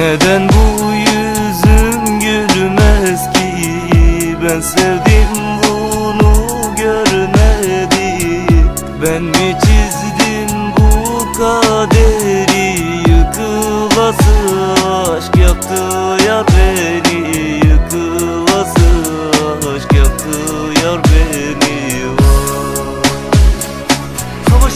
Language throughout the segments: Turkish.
Neden bu yüzüm gülmez ki? Ben sevdim bunu görmedi Ben mi çizdim bu kaderi? Yıkılası aşk yaptı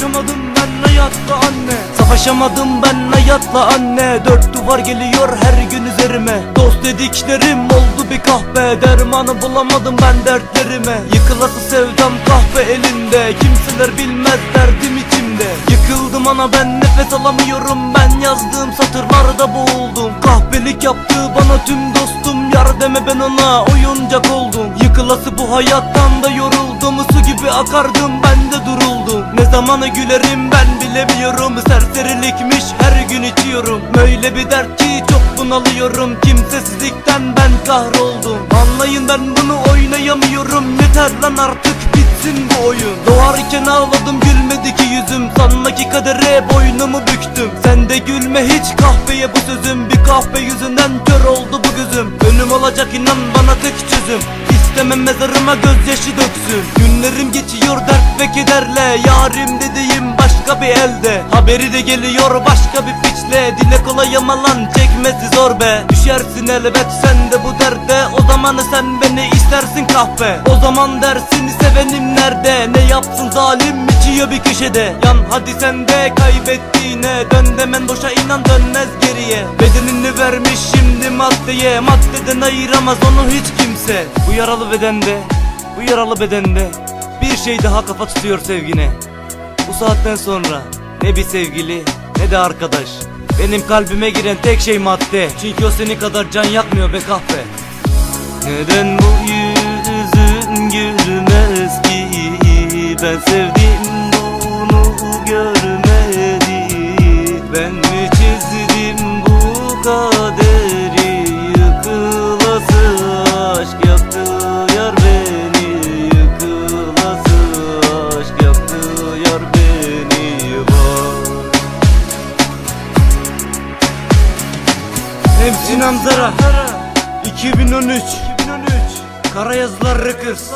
Savaşamadım ben hayatla anne. Savaşamadım ben hayatla anne. Dört duvar geliyor her gün üzerime. Dost dediklerim oldu bir kahve Dermanı bulamadım ben dertlerime. Yıkılası sevdam kahve elinde. Kimseler bilmez derdim içimde. Yıkıldım ana ben nefes alamıyorum. Ben yazdığım satırlarda boğuldum. Kahpelik yaptı bana tüm dostum. Yar deme ben ona oyuncak oldum. Yıkılası bu hayattan da yoruldum. Su gibi akardım. Ben de duruldum Ne zamana gülerim ben bilemiyorum. Serserilikmiş her gün içiyorum. Böyle bir dert ki çok bunalıyorum. Kimsesizlikten ben kahroldum. Anlayın ben bunu oynayamıyorum. Yeter lan artık bitsin bu oyun. Doğarken ağladım gülmedi ki yüzüm. Sanma ki kadere boynumu büktüm. Sen de gülme hiç kahveye bu sözüm. Bir kahve yüzünden kör oldu bu gözüm. Ölüm olacak inan bana tek çözüm. İstemem mezarıma gözyaşı döksün. Günlerim geçiyor kederle Yarim dediğim başka bir elde. Haberi de geliyor başka bir piçle. Dile kolay ama lan çekmesi zor be. Düşersin elbet sen de bu derde. O zamanı sen beni istersin kahve O zaman dersin sevenim nerede? Ne yapsın zalim içiyor bir köşede. Yan hadi sen de kaybettiğine Dön demen boşa inan dönmez geriye. Bedenini vermiş şimdi maddeye. Maddeden ayıramaz onu hiç kimse. Bu yaralı bedende Bu yaralı bedende şey daha kafa tutuyor sevgine. Bu saatten sonra Ne bir sevgili ne de arkadaş. Benim kalbime giren tek şey madde. Çünkü o senin kadar can yakmıyor be kahve neden bu yüzün gülmez ki? Ben sevdim bunu görmedi. Ben mi çizdim bu kaderi Hemsin Amzara 2013 Kara yazılar Records